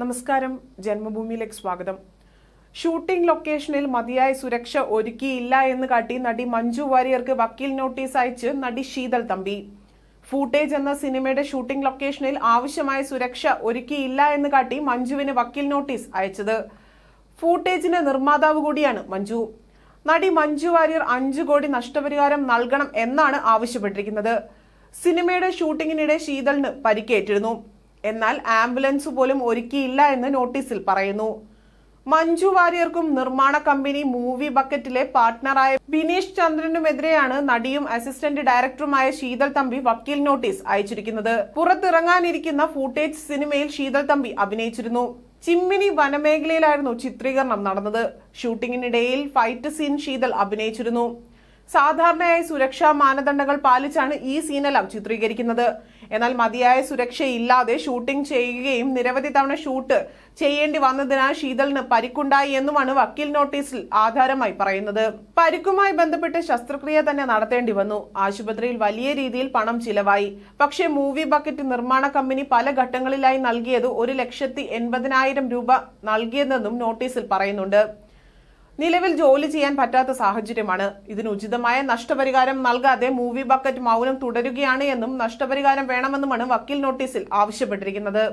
നമസ്കാരം. ജന്മഭൂമിയിലേക്ക് സ്വാഗതം. ഷൂട്ടിംഗ് ലൊക്കേഷനിൽ മതിയായ സുരക്ഷ ഒരുക്കിയില്ല എന്ന് കാട്ടി നടി മഞ്ജു വാര്യർക്ക് വക്കീൽ നോട്ടീസ് അയച്ച് നടി ശീതൾ തമ്പി. ഫൂട്ടേജ് എന്ന സിനിമയുടെ ഷൂട്ടിംഗ് ലൊക്കേഷനിൽ ആവശ്യമായ സുരക്ഷ ഒരുക്കിയില്ല എന്ന് കാട്ടി മഞ്ജുവിന് വക്കീൽ നോട്ടീസ് അയച്ചത്. ഫൂട്ടേജിന്റെ നിർമ്മാതാവ് കൂടിയാണ് മഞ്ജു. നടി മഞ്ജു വാര്യർ അഞ്ചു കോടി നഷ്ടപരിഹാരം നൽകണം എന്നാണ് ആവശ്യപ്പെട്ടിരിക്കുന്നത്. സിനിമയുടെ ഷൂട്ടിങ്ങിനിടെ ശീതളിന് പരിക്കേറ്റിരുന്നു. എന്നാൽ ആംബുലൻസ് പോലും ഒരുക്കിയില്ല എന്ന് നോട്ടീസിൽ പറയുന്നു. മഞ്ജു വാര്യർക്കും നിർമ്മാണ കമ്പനി മൂവി ബക്കറ്റിലെ പാർട്ട്ണറായ ബിനീഷ് ചന്ദ്രനുമെതിരെയാണ് നടിയും അസിസ്റ്റന്റ് ഡയറക്ടറുമായ ശീതൽ തമ്പി വക്കീൽ നോട്ടീസ് അയച്ചിരിക്കുന്നത്. പുറത്തിറങ്ങാനിരിക്കുന്ന ഫൂട്ടേജ് സിനിമയിൽ ശീതൽ തമ്പി അഭിനയിച്ചിരുന്നു. ചിമ്മിനി വനമേഖലയിലായിരുന്നു ചിത്രീകരണം നടന്നത്. ഷൂട്ടിങ്ങിനിടയിൽ ഫൈറ്റ് സീൻ ശീതൽ അഭിനയിച്ചിരുന്നു. സാധാരണയായി സുരക്ഷാ മാനദണ്ഡങ്ങൾ പാലിച്ചാണ് ഈ സീനെല്ലാം ചിത്രീകരിക്കുന്നത്. എന്നാൽ മതിയായ സുരക്ഷയില്ലാതെ ഷൂട്ടിംഗ് ചെയ്യുകയും നിരവധി തവണ ഷൂട്ട് ചെയ്യേണ്ടി വന്നതിനാൽ ശീതളിന് പരിക്കുണ്ടായി എന്നുമാണ് വക്കീൽ നോട്ടീസിൽ ആധാരമായി പറയുന്നത്. പരിക്കുമായി ബന്ധപ്പെട്ട് ശസ്ത്രക്രിയ തന്നെ നടത്തേണ്ടി വന്നു. ആശുപത്രിയിൽ വലിയ രീതിയിൽ പണം ചിലവായി. പക്ഷേ മൂവി ബക്കറ്റ് നിർമ്മാണ കമ്പനി പല ഘട്ടങ്ങളിലായി നൽകിയത് ഒരു ലക്ഷത്തി എൺപതിനായിരം രൂപ നൽകിയതെന്നും നോട്ടീസിൽ പറയുന്നുണ്ട്. നിലവിൽ ജോലി ചെയ്യാൻ പറ്റാത്ത സാഹചര്യമാണ്. ഇതിന് ഉചിതമായ നഷ്ടപരിഹാരം നൽകാതെ മൂവി ബക്കറ്റ് മൗനം തുടരുകയാണ് എന്നും നഷ്ടപരിഹാരം വേണമെന്നുമാണ് വക്കീൽ നോട്ടീസിൽ ആവശ്യപ്പെട്ടിരിക്കുന്നത്.